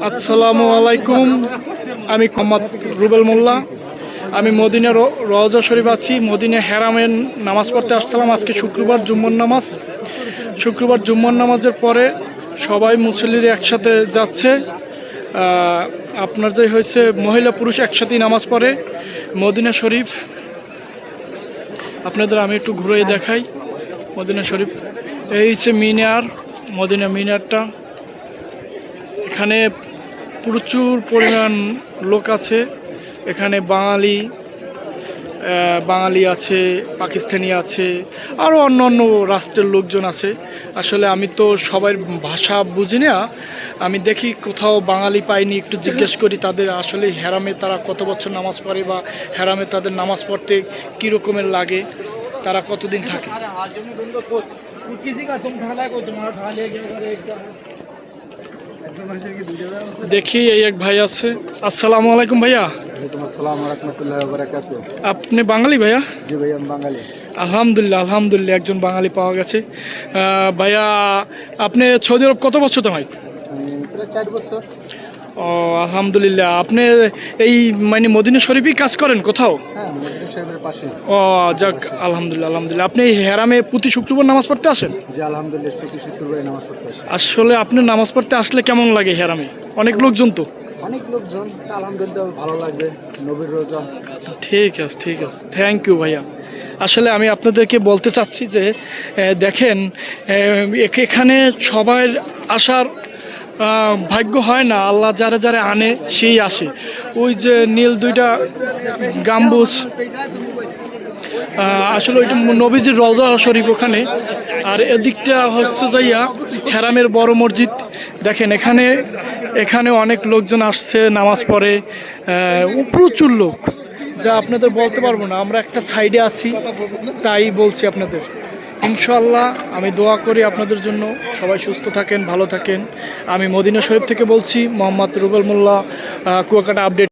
আসসালামু আলাইকুম। আমি মোহাম্মদ রুবেল মোল্লা। আমি মদিনা র- রওজা শরীফ আছি। মদিনা হেরামের নামাজ পড়তে আসছিলাম আজকে শুক্রবার জুম্মন নামাজ। শুক্রবার জুম্মন নামাজের পরে সবাই মুসল্লির একসাথে যাচ্ছে। আপনার যে হয়েছে মহিলা পুরুষ একসাথেই নামাজ পড়ে। মদিনা শরীফ, আপনাদের আমি একটু ঘুরে দেখাই। মদিনা শরীফ, এই হচ্ছে মিনার। মদিনা মিনারটা। এখানে প্রচুর পরিমাণ লোক আছে এখানে বাঙালি বাঙালি আছে পাকিস্তানি আছে আরও অন্য অন্য রাষ্ট্রের লোকজন আছে আসলে আমি তো সবার ভাষা বুঝি না আমি দেখি কোথাও বাঙালি পাইনি একটু জিজ্ঞেস করি তাদের আসলে হেরামে তারা কত বছর নামাজ পড়ে বা হেরামে তাদের নামাজ পড়তে কী রকমের লাগে তারা কতদিন থাকে দেখি এই এক ভাই আছে। আসসালামু আলাইকুম ভাইয়া। আপনি বাঙালি ভাইয়া? জি ভাই আমি বাঙালি। আলহামদুলিল্লাহ আলহামদুলিল্লাহ একজন বাঙালি পাওয়া গেছে। ভাইয়া আপনি সৌদি আরব কত বছর ভাই চার বছর। ও আলহামদুলিল্লাহ। আপনি এই মানে মদিনা শরীফই কাজ করেন কোথাও? হ্যাঁ ও যাক আলহামদুলিল্লাহ আলহামদুলিল্লাহ। আপনি হেরামে প্রতি শুক্রবার নামাজ পড়তে আসেন? যে আলহামদুলিল্লাহ প্রতি শুক্রবারে নামাজ পড়তে আসে। আসলে আপনি নামাজ পড়তে আসলে কেমন লাগে হেরামে? অনেক লোকজন তো। অনেক লোকজন আলহামদুলিল্লাহ ভালো লাগবে নবীর রোজা। ঠিক আছে ঠিক আছে। থ্যাংক ইউ ভাইয়া। আসলে আমি আপনাদেরকে বলতে চাচ্ছি যে দেখেন এখানে সবার আসার ভাগ্য হয় না, আল্লাহ যারা যারা আনে, সেই আসে। ওই যে নীল দুইটা গাম্বুজ আসলে ওইটা নবীজির রজা শরীফ ওখানে। আর এদিকটা হচ্ছে যাইয়া হেরামের বড় মসজিদ। দেখেন, এখানে এখানে অনেক লোকজন আসছে, নামাজ পড়ে প্রচুর লোক। যা আপনাদের বলতে পারব না, আমরা একটা সাইডে আছি, তাই বলছি আপনাদের। ইনশাল্লাহ আমি দোয়া করি আপনাদের জন্য। সবাই সুস্থ থাকেন, ভালো থাকেন। আমি মদিনা শরীফ থেকে বলছি, মোহাম্মদ রুবেল মোল্লা কুয়াকাটা আপডেট।